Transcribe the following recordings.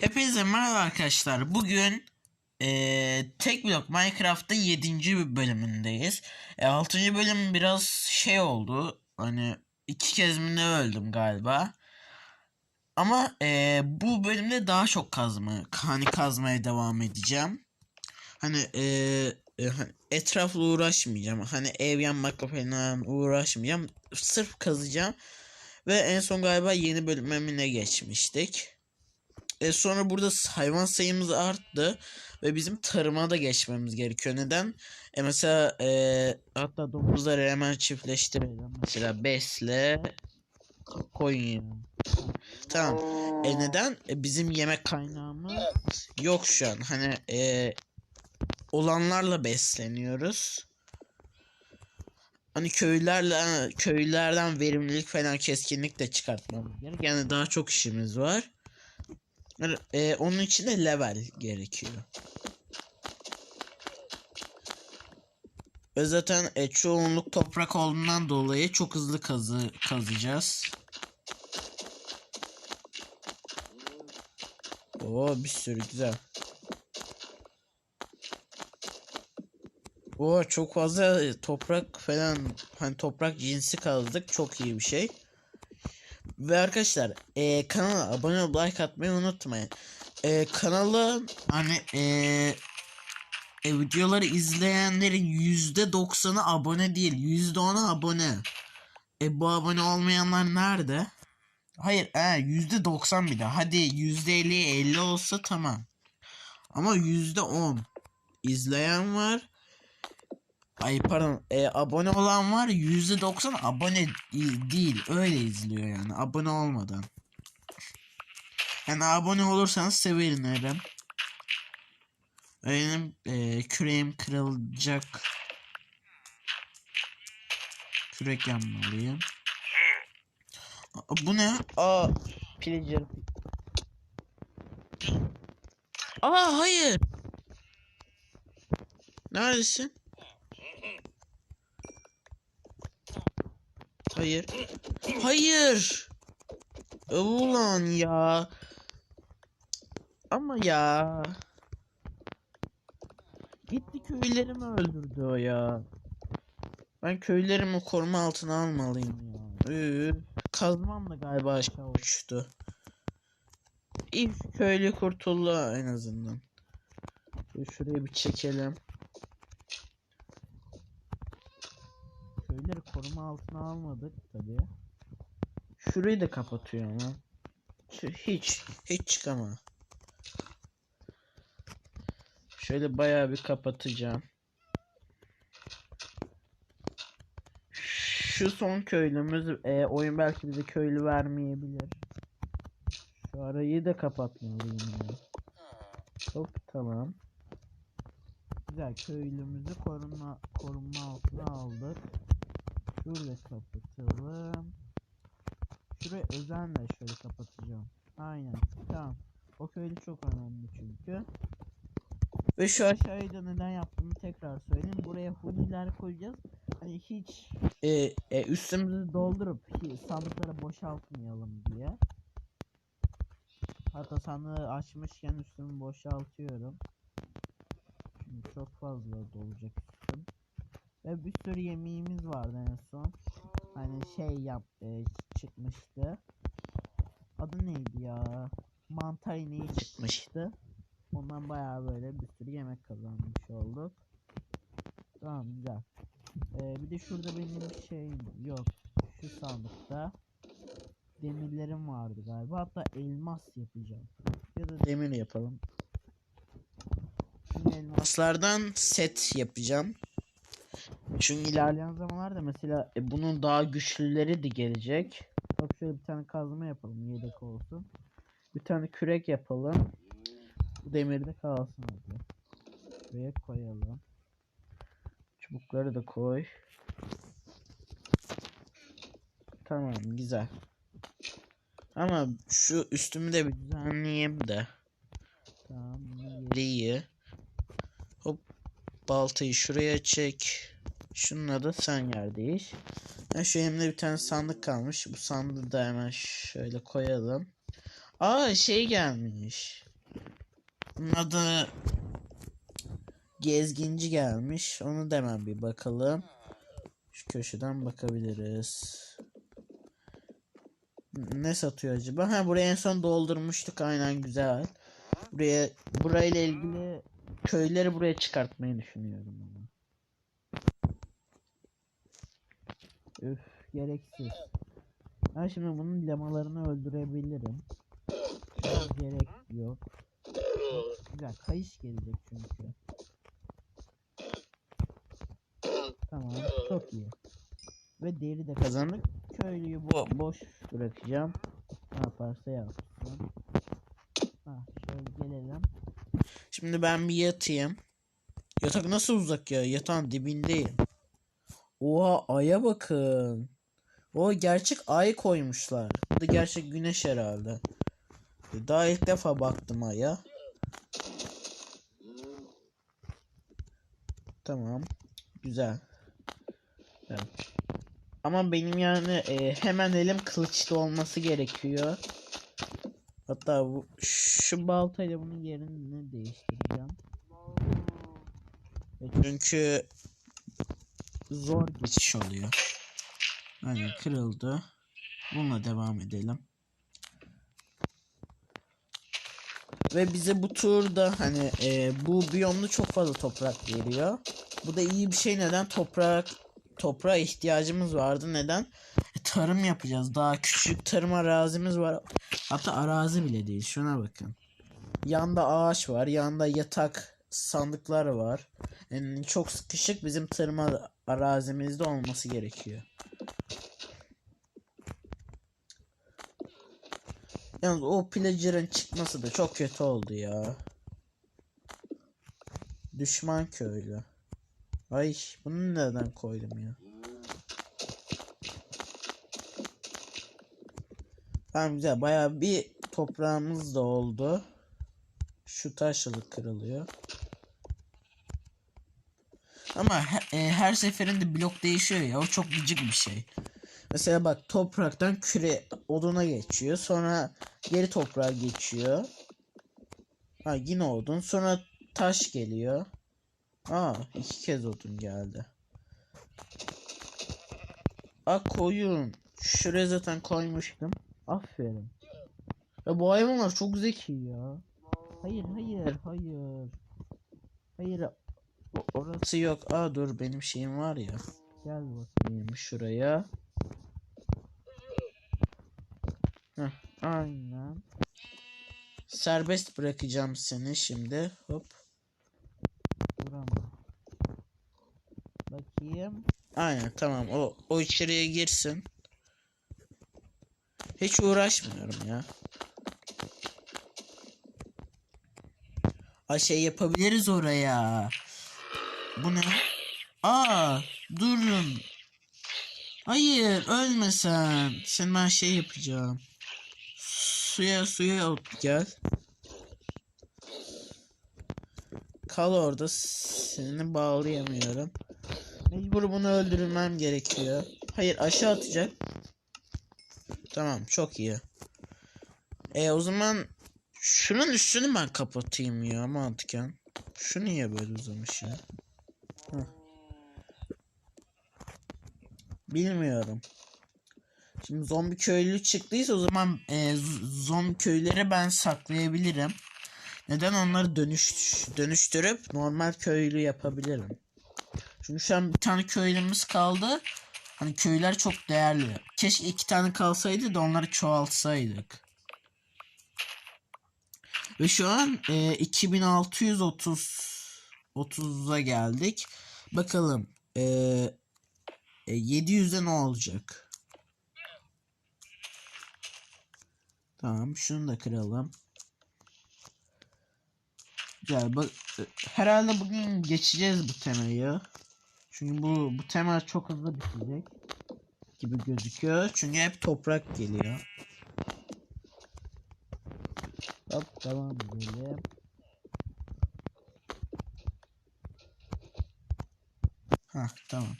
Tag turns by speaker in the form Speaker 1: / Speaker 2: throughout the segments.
Speaker 1: Hepinize merhaba arkadaşlar. Bugün eee, tek blok Minecraft'ta 7. bölümündeyiz. E, 6. bölüm biraz şey oldu. Hani iki kez mi ne öldüm galiba. Ama eee, bu bölümde daha çok kazma, hani kazmaya devam edeceğim. Hani eee, e, hani etrafla uğraşmayacağım. Hani ev yanmakla falan uğraşmayacağım. Sırf kazacağım. Ve en son galiba yeni bölümüne geçmiştik. E, sonra burada hayvan sayımız arttı ve bizim tarıma da geçmemiz gerekiyor. Neden? E mesela e, hatta domuzları hemen çiftleştirelim. Mesela besle koyun. Tamam. E neden? E, bizim yemek kaynağımız yok şu an. Hani e, olanlarla besleniyoruz. Hani köylerle köylerden verimlilik falan keskinlik de çıkartmamız gerek. Yani daha çok işimiz var. E, onun için de level gerekiyor. Ve zaten e, çoğunluk toprak olduğundan dolayı çok hızlı kazı kazacağız. Oo bir sürü güzel. Oo çok fazla toprak falan hani toprak cinsi kazdık çok iyi bir şey. Ve arkadaşlar e, kanala abone olup like atmayı unutmayın. E, kanala hani e, e, videoları izleyenlerin yüzde doksanı abone değil yüzde onu abone. E bu abone olmayanlar nerede? Hayır e, yüzde doksan bir de hadi yüzde elli elli olsa tamam. Ama yüzde on izleyen var. Ay pardon e, abone olan var %90 abone değil öyle izliyor yani abone olmadan. Yani abone olursanız sevinirim. Benim e, küreğim kırılacak. Kürek yapmalıyım. Aa, Bu ne? Aa, pillager. Aa hayır. Neredesin? Hayır. Hayır. Ulan ya. Ama ya. Gitti köylerimi öldürdü o ya. Ben köylerimi koruma altına almalıyım ya. Üf. Kazmam da galiba aşağı uçtu. İyi köylü kurtuldu en azından. Şurayı bir çekelim. Köyleri koruma altına almadık tabi. Şurayı da kapatıyor ama. Hiç hiç çıkama. Şöyle bayağı bir kapatacağım. Şu son köylümüz e, oyun belki bize köylü vermeyebilir. Şu arayı da kapatmalıyım ya. Hop tamam. Güzel köylümüzü koruma korunma altına aldık. Şurada kapatalım. Şurayı özenle şöyle kapatacağım. Aynen. Tamam. O köylü çok önemli çünkü. Ve şu aşağıyı da neden yaptığımı tekrar söyleyeyim. Buraya huniler koyacağız. Hani hiç e, e, üstümüzü doldurup sandıkları boşaltmayalım diye. Hatta sandığı açmışken üstümü boşaltıyorum. Çünkü çok fazla dolacak. Ve bir sürü yemeğimiz vardı en son. Hani şey yap e, çıkmıştı. Adı neydi ya? Mantar ineği çıkmıştı. Ondan bayağı böyle bir sürü yemek kazanmış olduk. Tamam güzel. Ee, bir de şurada benim şeyim yok. Şu sandıkta demirlerim vardı galiba. Hatta elmas yapacağım. Ya da demir yapalım. Elmaslardan set yapacağım. Çünkü ilerleyen zamanlarda mesela e, bunun daha güçlüleri de gelecek. Bak şöyle bir tane kazma yapalım yedek olsun. Bir tane kürek yapalım. Bu demir de kalsın hadi. Buraya koyalım. Çubukları da koy. Tamam güzel. Ama şu üstümü de bir düzenleyeyim de. Tamam yeri. Hop baltayı şuraya çek. Şununla da sen yer değiş. Ha, şu elimde bir tane sandık kalmış. Bu sandığı da hemen şöyle koyalım. Aa şey gelmiş. Bunun adı gezginci gelmiş. Onu da hemen bir bakalım. Şu köşeden bakabiliriz. Ne satıyor acaba? Ha buraya en son doldurmuştuk aynen güzel. Buraya burayla ilgili köyleri buraya çıkartmayı düşünüyorum ama. Üf gereksiz. Ha şimdi bunun lemalarını öldürebilirim. Gerek yok. Güzel kayış gelecek çünkü. Tamam çok iyi. Ve deri de kazandık. Köylüyü bo boş bırakacağım. Ne yaparsa yapsın. Ha şöyle gelelim. Şimdi ben bir yatayım. Yatak nasıl uzak ya? Yatağın dibindeyim. Oha aya bakın. O gerçek ay koymuşlar. Bu da gerçek güneş herhalde. Daha ilk defa baktım aya. Tamam. Güzel. Evet. Ama benim yani e, hemen elim kılıçlı olması gerekiyor. Hatta bu, şu baltayla bunun yerini değiştireceğim. E, Çünkü zor geçiş oluyor. Aynen kırıldı. Bununla devam edelim. Ve bize bu turda hani e, bu biyomda çok fazla toprak veriyor. Bu da iyi bir şey neden toprak toprağa ihtiyacımız vardı neden? E, tarım yapacağız. Daha küçük tarım arazimiz var. Hatta arazi bile değil. Şuna bakın. Yanda ağaç var. Yanda yatak sandıklar var. Yani çok sıkışık bizim tarım ar- arazimizde olması gerekiyor. Yalnız o pillager'ın çıkması da çok kötü oldu ya. Düşman köylü. Ay bunu neden koydum ya? Tamam güzel bayağı bir toprağımız da oldu. Şu taşlık kırılıyor. Ama he- e, her seferinde blok değişiyor ya o çok gıcık bir şey. Mesela bak topraktan küre oduna geçiyor. Sonra geri toprağa geçiyor. Ha yine odun. Sonra taş geliyor. Aa iki kez odun geldi. Aa koyun. Şuraya zaten koymuştum. Aferin. Ya bu hayvanlar çok zeki ya. Hayır hayır hayır. Hayır. Orası yok. Aa dur benim şeyim var ya. Gel bakayım şuraya. Heh, aynen. Serbest bırakacağım seni şimdi. Hop. Durama. Bakayım. Aynen tamam. O o içeriye girsin. Hiç uğraşmıyorum ya. Ay şey yapabiliriz oraya. Bu ne? Aa, durun. Hayır, ölme sen. Sen ben şey yapacağım. Suya suya ot gel. Kal orada. Seni bağlayamıyorum. Mecbur bunu öldürmem gerekiyor. Hayır aşağı atacak. Tamam çok iyi. E o zaman şunun üstünü ben kapatayım ya mantıken. Şu niye böyle uzamış ya? Bilmiyorum. Şimdi zombi köylü çıktıysa o zaman e, zombi köyleri ben saklayabilirim. Neden onları dönüş dönüştürüp normal köylü yapabilirim. Çünkü şu an bir tane köylümüz kaldı. Hani köyler çok değerli. Keşke iki tane kalsaydı da onları çoğaltsaydık. Ve şu an e, 2630 30'a geldik. Bakalım e, e, 700'de ne olacak? Tamam şunu da kıralım. Güzel bak e, herhalde bugün geçeceğiz bu temayı. Çünkü bu bu tema çok hızlı bitecek gibi gözüküyor. Çünkü hep toprak geliyor. Hop devam edelim. Ha tamam.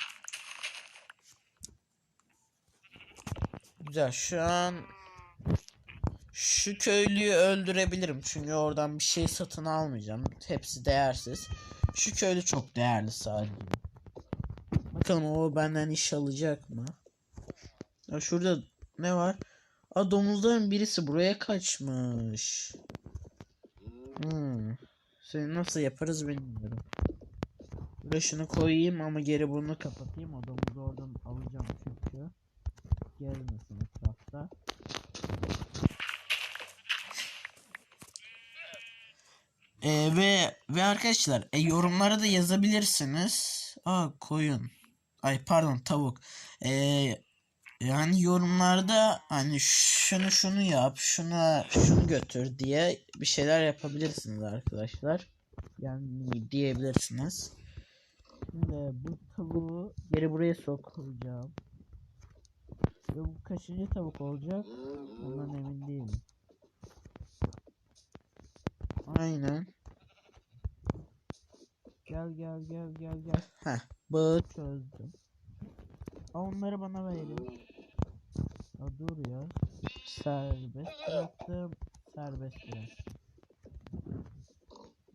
Speaker 1: Güzel şu an Şu köylüyü öldürebilirim çünkü oradan bir şey satın almayacağım. Hepsi değersiz. Şu köylü çok değerli sadece. Bakalım o benden iş alacak mı? Ya şurada ne var? Aa domuzların birisi buraya kaçmış. Hmm. Seni nasıl yaparız bilmiyorum. Buraya şunu koyayım ama geri bunu kapatayım. O domuzu oradan alacağım çünkü. Gezmesin etrafta. Ee, ve ve arkadaşlar e, yorumlara da yazabilirsiniz. Aa koyun. Ay pardon tavuk. Ee, yani yorumlarda hani şunu şunu yap, şuna şunu götür diye bir şeyler yapabilirsiniz arkadaşlar. Yani diyebilirsiniz. Şimdi bu tavuğu geri buraya sokacağım. Ve bu kaçıncı tavuk olacak? Ondan emin değilim. Aynen. Gel gel gel gel gel. Heh, bağı çözdüm. Aa, onları bana verin. Aa, dur ya. Serbest bıraktım. Serbest bıraktım.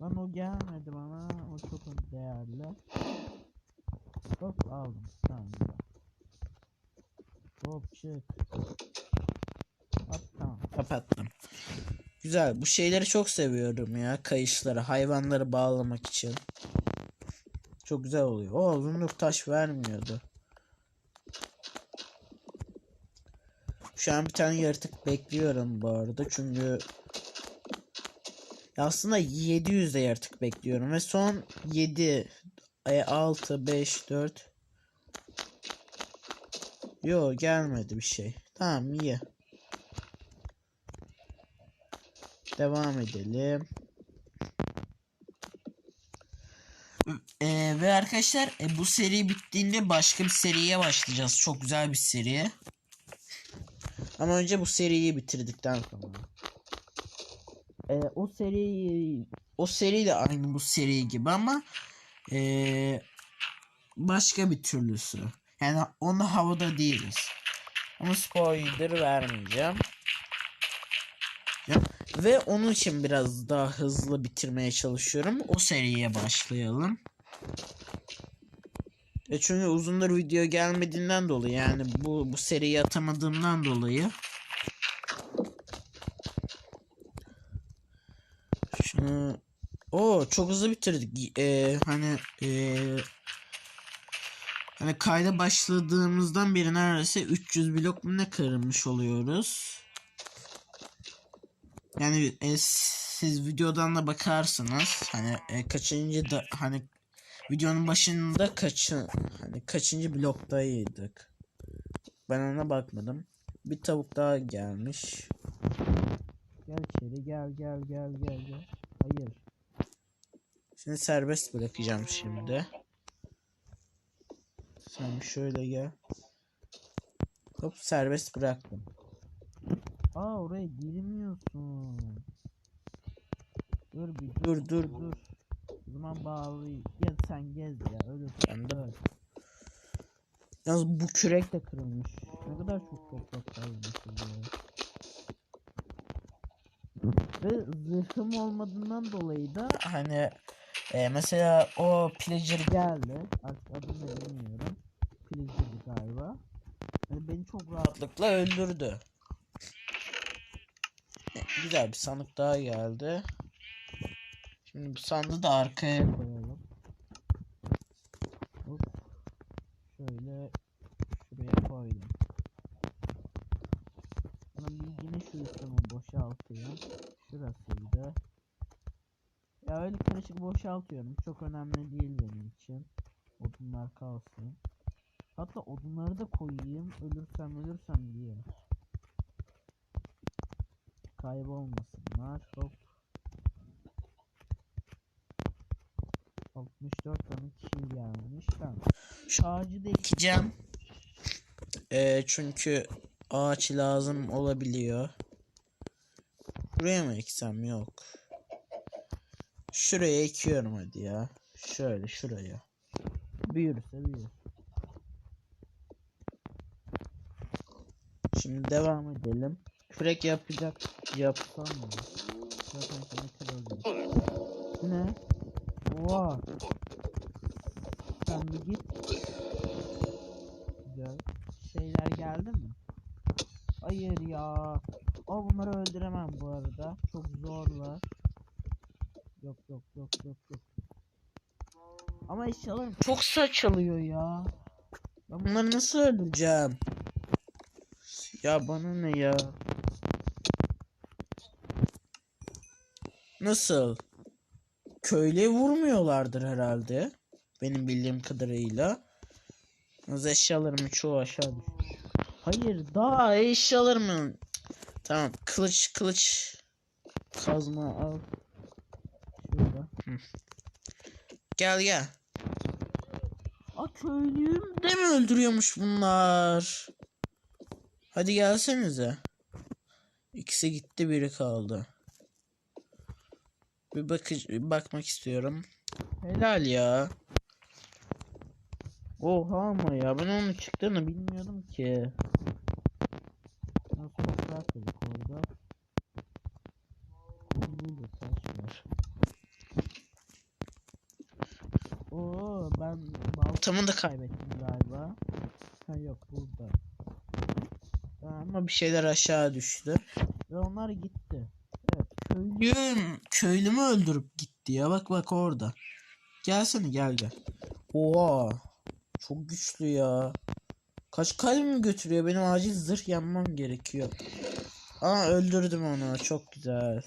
Speaker 1: Lan o gelmedi bana. O çok değerli. Hop aldım. Tamam. Hop çık. Tamam. Kapattım. Güzel. Bu şeyleri çok seviyorum ya. Kayışları, hayvanları bağlamak için. Çok güzel oluyor. O uzunluk taş vermiyordu. Şu an bir tane yaratık bekliyorum bu arada. Çünkü ya aslında 700 de yaratık bekliyorum ve son 7 6 5 4 Yo gelmedi bir şey. Tamam iyi. Devam edelim. Ee, ve arkadaşlar e, bu seri bittiğinde başka bir seriye başlayacağız. Çok güzel bir seri. Ama önce bu seriyi bitirdikten sonra. Ee, o seri o seri de aynı bu seri gibi ama ee, başka bir türlüsü. Yani onda havada değiliz. Ama spoiler vermeyeceğim. Ve onun için biraz daha hızlı bitirmeye çalışıyorum. O seriye başlayalım. E çünkü uzundur video gelmediğinden dolayı yani bu bu seriyi atamadığımdan dolayı. Şunu o çok hızlı bitirdik. E, hani e, hani kayda başladığımızdan beri neredeyse 300 blok mu ne kırmış oluyoruz. Yani e, siz videodan da bakarsınız. Hani e, kaçıncı da hani videonun başında kaçı hani kaçıncı bloktaydık. Ben ona bakmadım. Bir tavuk daha gelmiş. Gel içeri gel gel gel gel gel. Hayır. Seni serbest bırakacağım şimdi. Sen şöyle gel. Hop serbest bıraktım. Aa oraya girmiyorsun. Dur bir dur dur dur. O zaman bağlı. Gel sen gez ya ölürsen de öl. Yalnız bu kürek de kırılmış. Ne kadar çok toprak ya. Ve zırhım olmadığından dolayı da hani e, mesela o pillager geldi. Artık adını bilmiyorum. Pillager'dı galiba. Hani beni çok rahatlıkla öldürdü. Güzel bir sandık daha geldi. Şimdi bu sandığı da arkaya koyalım. Hop. Şöyle şuraya koydum. Bunun bilgini şu üstümü boşaltayım. Şurasıydı. Karışık boşaltıyorum. Çok önemli değil benim için. Odunlar kalsın. Hatta odunları da koyayım. Ölürsem ölürsem diye. Kaybolmasınlar. Hop. 64 tane kişi gelmiş. Tamam. Şu ağacı da. Ee, çünkü ağaç lazım olabiliyor. Buraya mı eksem? Yok. Şuraya ekiyorum hadi ya. Şöyle şuraya. Büyürse büyür. Şimdi devam edelim. Kürek yapacak yapsam mı? Zaten sana kırıldı. Ne? Oha. Sen bir git. Güzel. Şeyler geldi mi? Hayır ya. O bunları öldüremem bu arada. Çok zorlar. Yok yok yok yok yok. Ama eşyalarım çok saçılıyor ya. Ben bunları nasıl öldüreceğim? Ya bana ne ya? Nasıl? Köyle vurmuyorlardır herhalde. Benim bildiğim kadarıyla. Az eşyalarımın çoğu aşağı düştü. Hayır daha eşyalarımın. Tamam kılıç kılıç. Kazma al. Şurada. Hı. Gel gel. A köylüyüm de mi öldürüyormuş bunlar? Hadi gelsenize. İkisi gitti biri kaldı. Bir bakı bir bakmak istiyorum. Helal ya. Oha ama ya ben onun çıktığını bilmiyordum ki. Nasıl toprak dedik orada. Burada taş var. Oo ben baltamı da kaybettim galiba. Ha yok burada. Ama bir şeyler aşağı düştü. Ve onlar gitti. Evet köylüm, köylümü öldürüp gitti ya. Bak bak orada. Gelsene gel gel. Oha. Çok güçlü ya. Kaç kalbimi götürüyor? Benim acil zırh yanmam gerekiyor. Aa öldürdüm onu. Çok güzel.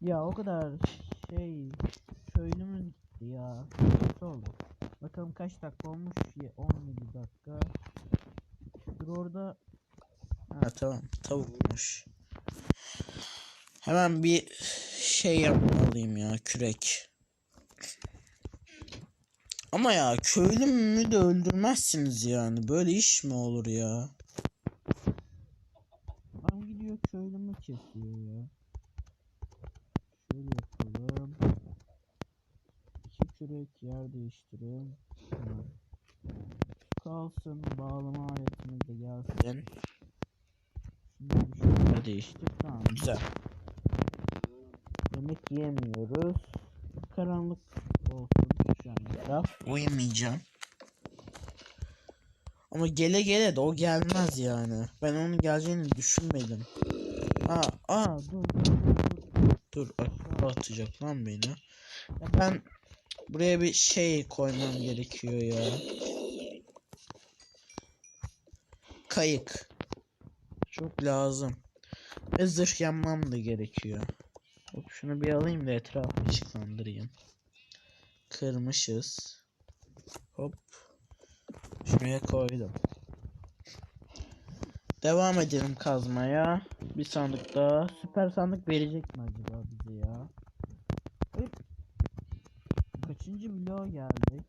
Speaker 1: Ya o kadar şey köylümüz gitti ya. Kötü oldu. Bakalım kaç dakika olmuş? Ye- 17 dakika. Dur orada. Ha tamam tavukmuş. Hemen bir şey yapmalıyım ya kürek. Ama ya köylümü de öldürmezsiniz yani. Böyle iş mi olur ya? Adam gidiyor köylümü kesiyor ya. Şöyle yapalım. İki kürek Tamam. Şu Kalsın bağlama aletimiz de gelsin. Şimdi şeyler değiştir. Tamam güzel. Yemek yemiyoruz. Karanlık olsun şu an. Uyumayacağım. Ama gele gele de o gelmez yani. Ben onun geleceğini düşünmedim. Aa, aa dur dur dur dur. Atacak lan beni. Ya ben buraya bir şey koymam gerekiyor ya. Kayık. Çok lazım. Ve zırh yanmam da gerekiyor. Hop şunu bir alayım da etrafı ışıklandırayım. Kırmışız. Hop. Şuraya koydum. Devam edelim kazmaya. Bir sandık daha. Süper sandık verecek mi acaba bize ya? Hop. Kaçıncı bloğa geldik?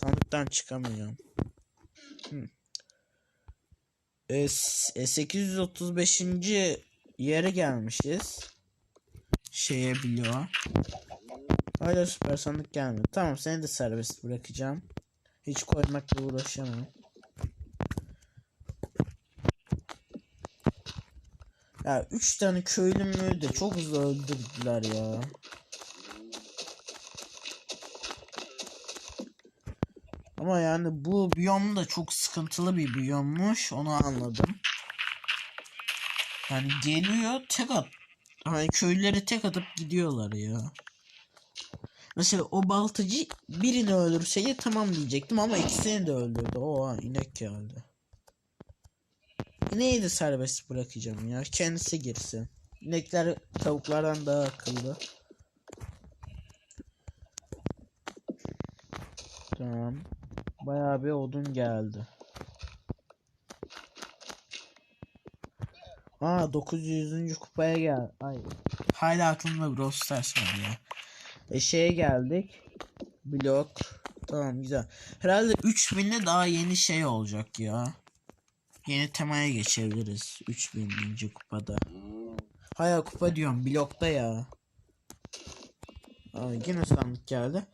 Speaker 1: Sandıktan çıkamıyorum. Hı. E, s- e, 835. yere gelmişiz. Şeye bloğa. Hala süper sandık gelmedi. Tamam seni de serbest bırakacağım. Hiç koymakla uğraşamam. Ya 3 tane köylümü de çok hızlı öldürdüler ya. Ama yani bu biyom da çok sıkıntılı bir biyommuş. Onu anladım. Yani geliyor tek at. Hani köylüleri tek atıp gidiyorlar ya. Mesela o baltacı birini öldürseydi tamam diyecektim ama ikisini de öldürdü. Oha inek geldi. İneği de serbest bırakacağım ya. Kendisi girsin. İnekler tavuklardan daha akıllı. Tamam. Bayağı bir odun geldi. Aa 900. kupaya gel. Ay. Hala aklımda Brawl Stars var ya. E şeye geldik. Blok. Tamam güzel. Herhalde 3000'de daha yeni şey olacak ya. Yeni temaya geçebiliriz. 3000. kupada. Haya kupa diyorum blokta ya. Aa, yine sandık geldi.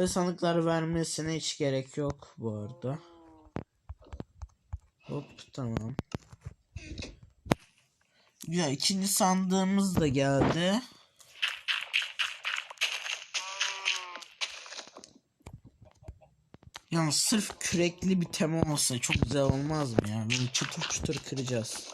Speaker 1: Ve sandıklar vermesine hiç gerek yok bu arada. Hop tamam. Ya ikinci sandığımız da geldi. Yalnız sırf kürekli bir tema olsa çok güzel olmaz mı ya? Böyle çıtır çıtır kıracağız.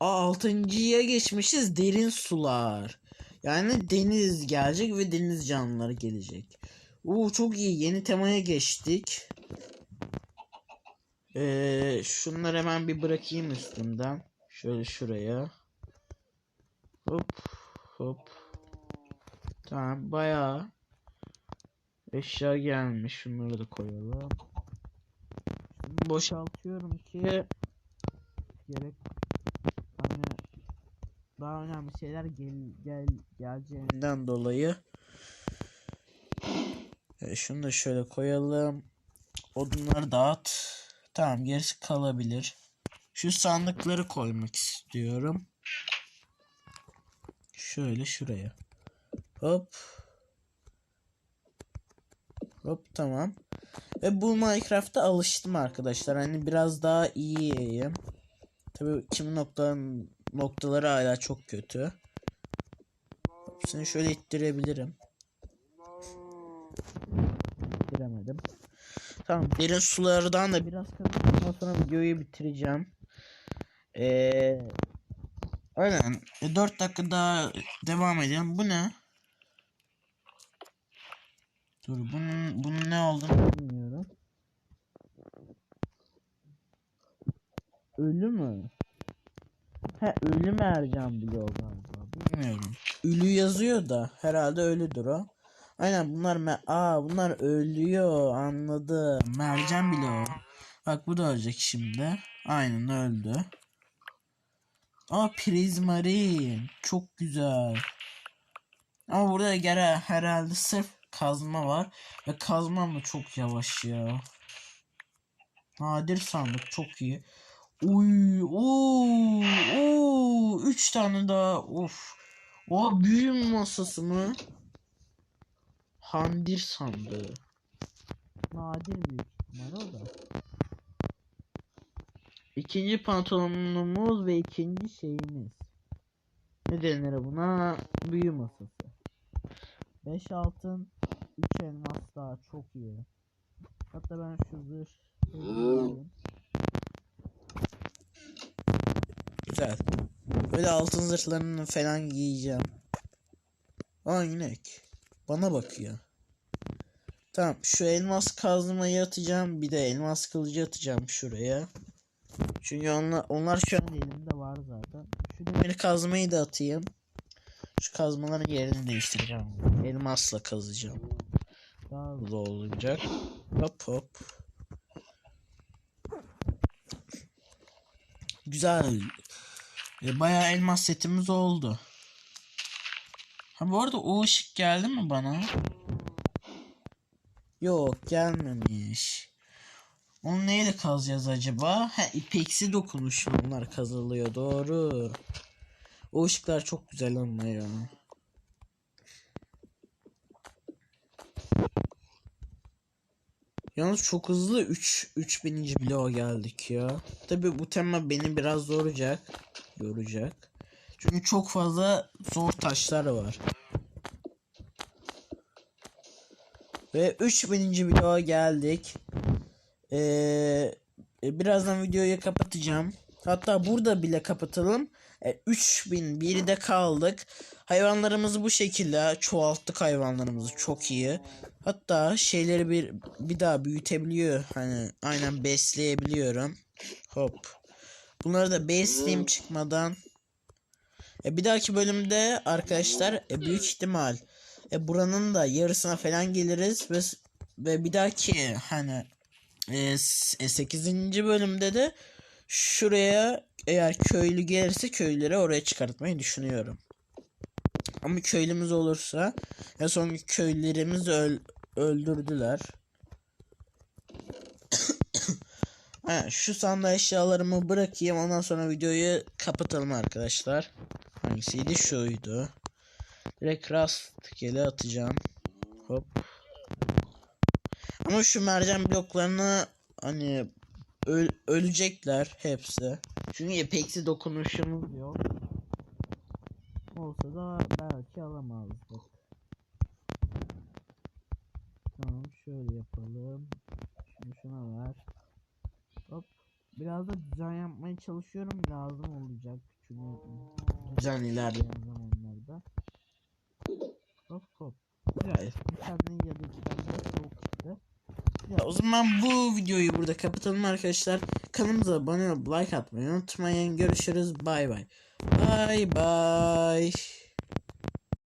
Speaker 1: Aa altıncıya geçmişiz derin sular. Yani deniz gelecek ve deniz canlıları gelecek. Oo çok iyi yeni temaya geçtik. Ee, şunları hemen bir bırakayım üstümden. Şöyle şuraya. Hop hop. Tamam bayağı eşya gelmiş. Şunları da koyalım. Boşaltıyorum ki gerek daha önemli şeyler gel gel geleceğinden dolayı. E, şunu da şöyle koyalım. Odunları dağıt. Tamam gerisi kalabilir. Şu sandıkları koymak istiyorum. Şöyle şuraya. Hop. Hop tamam. Ve bu Minecraft'a alıştım arkadaşlar. Hani biraz daha iyiyim. Tabii kim noktaların noktaları hala çok kötü. Hepsini şöyle ittirebilirim. İttiremedim. Tamam derin sulardan da biraz kazandım. Ondan sonra videoyu bitireceğim. Ee, aynen. E, 4 dakika daha devam edelim. Bu ne? Dur bunun, bunun ne olduğunu bilmiyorum. Ölü mü? He ölü mercan biliyor galiba. Bilmiyorum. Ölü yazıyor da herhalde ölüdür o. Aynen bunlar me Aa bunlar ölüyor anladım. Mercan o. Bak bu da ölecek şimdi. Aynen öldü. Aa prizmarin. Çok güzel. Ama burada gene herhalde sırf kazma var. Ve kazmam da çok yavaş ya. Nadir sandık çok iyi. Uy, oo, oo, üç tane daha. Of. O büyü masası mı? Handir sandığı. Nadir büyük ihtimal o da. İkinci pantolonumuz ve ikinci şeyimiz. Ne denir buna? Büyü masası. 5 altın, 3 elmas daha çok iyi. Hatta ben şu zırh alayım. Güzel. Böyle altın zırhlarını falan giyeceğim. Aa inek. Bana bakıyor. Tamam şu elmas kazmayı atacağım. Bir de elmas kılıcı atacağım şuraya. Çünkü onlar, onlar şu an elimde var zaten. Şu demiri kazmayı da atayım. Şu kazmaların yerini değiştireceğim. Elmasla kazacağım. Daha hızlı olacak. Hop hop. Güzel. E, bayağı elmas setimiz oldu. Ha bu arada o ışık geldi mi bana? Yok gelmemiş. Onu neyle kazacağız acaba? Ha ipeksi dokunuşlu bunlar kazılıyor doğru. O ışıklar çok güzel ama ya. Yalnız çok hızlı 3 3000. bloğa geldik ya. Tabi bu tema beni biraz zoracak. Yoracak. Çünkü çok fazla zor taşlar var. Ve 3000. bloğa geldik. Ee, birazdan videoyu kapatacağım. Hatta burada bile kapatalım. E, 3001'de kaldık. Hayvanlarımızı bu şekilde çoğalttık hayvanlarımızı çok iyi. Hatta şeyleri bir bir daha büyütebiliyor. Hani aynen besleyebiliyorum. Hop. Bunları da besleyeyim çıkmadan. E, bir dahaki bölümde arkadaşlar e, büyük ihtimal e, buranın da yarısına falan geliriz ve ve bir dahaki hani e, 8. bölümde de şuraya eğer köylü gelirse köylüleri oraya çıkartmayı düşünüyorum. Ama köylümüz olursa ya son köylülerimizi öl öldürdüler. Ha, şu sandığa eşyalarımı bırakayım ondan sonra videoyu kapatalım arkadaşlar. Hangisiydi? Şuydu. Direkt rastgele atacağım. Hop. Ama şu mercan bloklarını hani öl- ölecekler hepsi. Çünkü epeksi dokunuşumuz yok. Olsa da belki alamazdık. Tamam şöyle yapalım. Şunu şuna ver. Biraz da düzen yapmaya çalışıyorum. Lazım olacak. Çünkü düzen ilerleyen zamanlarda. Hop hop. Güzel. Bir tane ya da iki tane soğuk çıktı. Ya o zaman bu videoyu burada kapatalım arkadaşlar. Kanalımıza abone olup like atmayı unutmayın. Görüşürüz. Bay bay. Bay bay.